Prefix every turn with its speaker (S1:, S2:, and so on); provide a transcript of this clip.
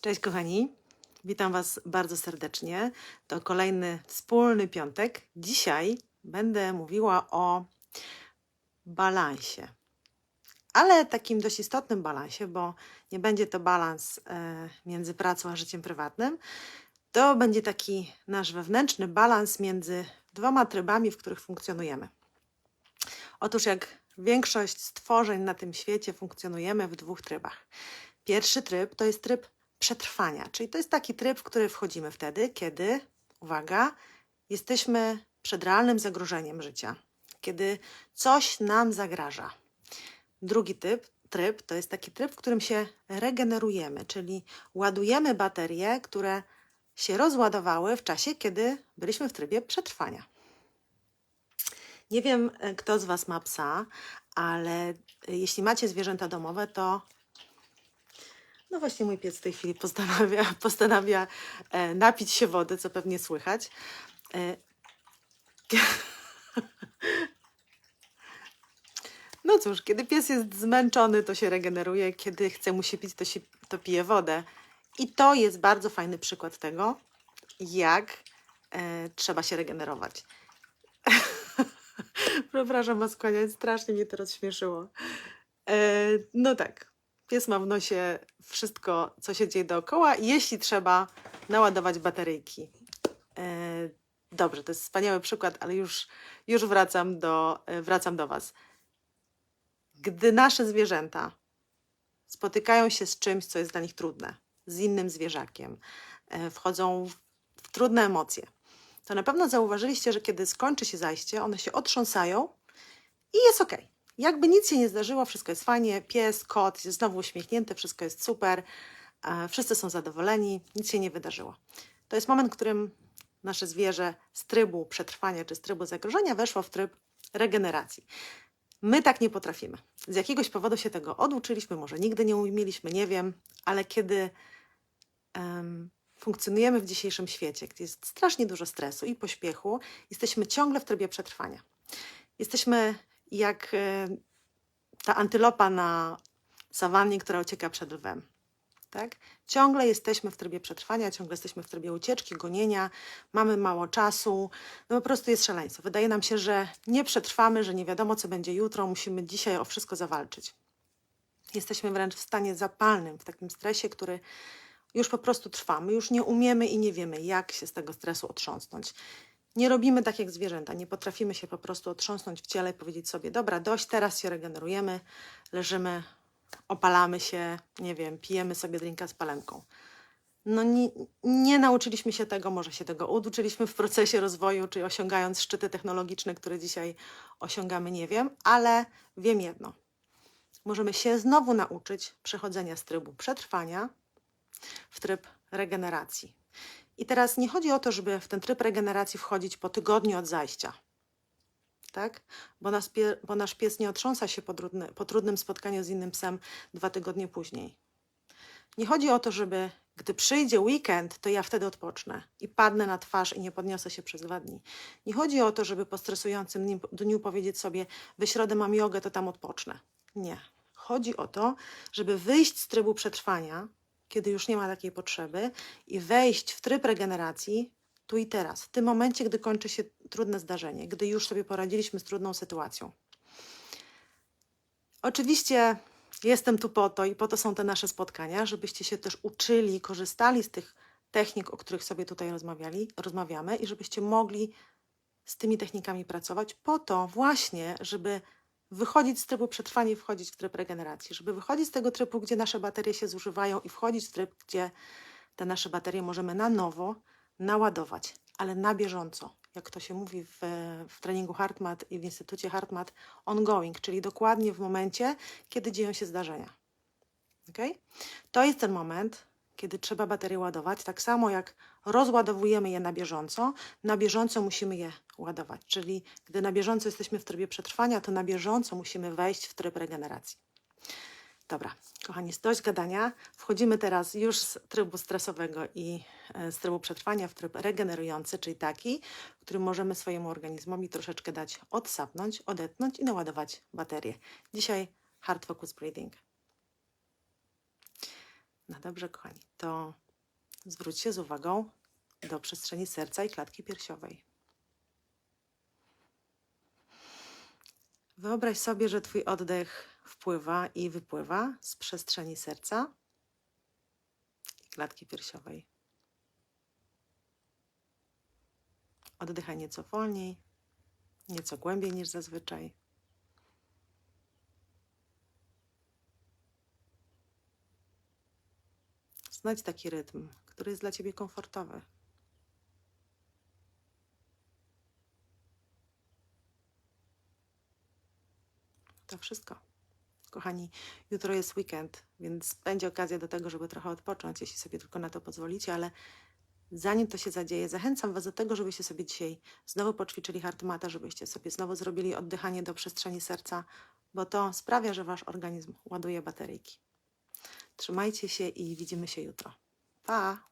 S1: Cześć kochani, witam Was bardzo serdecznie. To kolejny wspólny piątek. Dzisiaj będę mówiła o balansie, ale takim dość istotnym balansie, bo nie będzie to balans e, między pracą a życiem prywatnym. To będzie taki nasz wewnętrzny balans między dwoma trybami, w których funkcjonujemy. Otóż, jak większość stworzeń na tym świecie, funkcjonujemy w dwóch trybach. Pierwszy tryb to jest tryb przetrwania, czyli to jest taki tryb, w który wchodzimy wtedy, kiedy, uwaga, jesteśmy przed realnym zagrożeniem życia, kiedy coś nam zagraża. Drugi typ, tryb to jest taki tryb, w którym się regenerujemy, czyli ładujemy baterie, które się rozładowały w czasie, kiedy byliśmy w trybie przetrwania. Nie wiem, e, kto z Was ma psa, ale e, jeśli macie zwierzęta domowe, to no właśnie mój pies w tej chwili postanawia, postanawia e, napić się wody, co pewnie słychać. E, no cóż, kiedy pies jest zmęczony, to się regeneruje, kiedy chce mu się pić, to, się, to pije wodę. I to jest bardzo fajny przykład tego, jak e, trzeba się regenerować. Przepraszam was, kłaniać, strasznie mnie to rozśmieszyło. E, no tak, pies ma w nosie wszystko, co się dzieje dookoła jeśli trzeba, naładować bateryjki. E, dobrze, to jest wspaniały przykład, ale już, już wracam, do, e, wracam do was. Gdy nasze zwierzęta spotykają się z czymś, co jest dla nich trudne, z innym zwierzakiem, e, wchodzą w trudne emocje, to na pewno zauważyliście, że kiedy skończy się zajście, one się otrząsają i jest ok. Jakby nic się nie zdarzyło, wszystko jest fajnie, pies, kot jest znowu uśmiechnięty, wszystko jest super, wszyscy są zadowoleni, nic się nie wydarzyło. To jest moment, w którym nasze zwierzę z trybu przetrwania czy z trybu zagrożenia weszło w tryb regeneracji. My tak nie potrafimy. Z jakiegoś powodu się tego oduczyliśmy, może nigdy nie umieliśmy, nie wiem, ale kiedy em, funkcjonujemy w dzisiejszym świecie, gdzie jest strasznie dużo stresu i pośpiechu, jesteśmy ciągle w trybie przetrwania. Jesteśmy jak e, ta antylopa na sawannie, która ucieka przed lwem. Tak? Ciągle jesteśmy w trybie przetrwania, ciągle jesteśmy w trybie ucieczki, gonienia, mamy mało czasu, no po prostu jest szaleństwo. Wydaje nam się, że nie przetrwamy, że nie wiadomo, co będzie jutro, musimy dzisiaj o wszystko zawalczyć. Jesteśmy wręcz w stanie zapalnym, w takim stresie, który już po prostu trwa. My już nie umiemy i nie wiemy, jak się z tego stresu otrząsnąć. Nie robimy tak jak zwierzęta, nie potrafimy się po prostu otrząsnąć w ciele i powiedzieć sobie: Dobra, dość, teraz się regenerujemy, leżymy, opalamy się, nie wiem, pijemy sobie drinka z palemką. No nie, nie nauczyliśmy się tego, może się tego uczyliśmy w procesie rozwoju, czy osiągając szczyty technologiczne, które dzisiaj osiągamy, nie wiem, ale wiem jedno. Możemy się znowu nauczyć przechodzenia z trybu przetrwania w tryb regeneracji. I teraz nie chodzi o to, żeby w ten tryb regeneracji wchodzić po tygodniu od zajścia. Tak? Bo, nas bo nasz pies nie otrząsa się po, trudny, po trudnym spotkaniu z innym psem dwa tygodnie później. Nie chodzi o to, żeby gdy przyjdzie weekend, to ja wtedy odpocznę i padnę na twarz i nie podniosę się przez dwa dni. Nie chodzi o to, żeby po stresującym dniu powiedzieć sobie, we środę mam jogę, to tam odpocznę. Nie. Chodzi o to, żeby wyjść z trybu przetrwania, kiedy już nie ma takiej potrzeby, i wejść w tryb regeneracji tu i teraz, w tym momencie, gdy kończy się trudne zdarzenie, gdy już sobie poradziliśmy z trudną sytuacją. Oczywiście jestem tu po to i po to są te nasze spotkania, żebyście się też uczyli, korzystali z tych technik, o których sobie tutaj rozmawiali, rozmawiamy i żebyście mogli z tymi technikami pracować po to właśnie, żeby wychodzić z trybu przetrwania i wchodzić w tryb regeneracji, żeby wychodzić z tego trybu, gdzie nasze baterie się zużywają i wchodzić w tryb, gdzie te nasze baterie możemy na nowo naładować, ale na bieżąco. Jak to się mówi w, w treningu HeartMath i w Instytucie HeartMath, ongoing, czyli dokładnie w momencie, kiedy dzieją się zdarzenia. Okay? To jest ten moment, kiedy trzeba baterie ładować, tak samo jak rozładowujemy je na bieżąco, na bieżąco musimy je ładować. Czyli gdy na bieżąco jesteśmy w trybie przetrwania, to na bieżąco musimy wejść w tryb regeneracji. Dobra, kochani, dość gadania. Wchodzimy teraz już z trybu stresowego i e, z trybu przetrwania w tryb regenerujący, czyli taki, w którym możemy swojemu organizmowi troszeczkę dać odsapnąć, odetnąć i naładować baterię. Dzisiaj Hard Focus Breathing. No dobrze, kochani, to zwróćcie z uwagą do przestrzeni serca i klatki piersiowej. Wyobraź sobie, że Twój oddech wpływa i wypływa z przestrzeni serca i klatki piersiowej. Oddychaj nieco wolniej, nieco głębiej niż zazwyczaj. Znajdź taki rytm, który jest dla Ciebie komfortowy. To wszystko. Kochani, jutro jest weekend, więc będzie okazja do tego, żeby trochę odpocząć, jeśli sobie tylko na to pozwolicie, ale zanim to się zadzieje, zachęcam Was do tego, żebyście sobie dzisiaj znowu poćwiczyli hartmata, żebyście sobie znowu zrobili oddychanie do przestrzeni serca, bo to sprawia, że Wasz organizm ładuje bateryjki. Trzymajcie się i widzimy się jutro. Pa!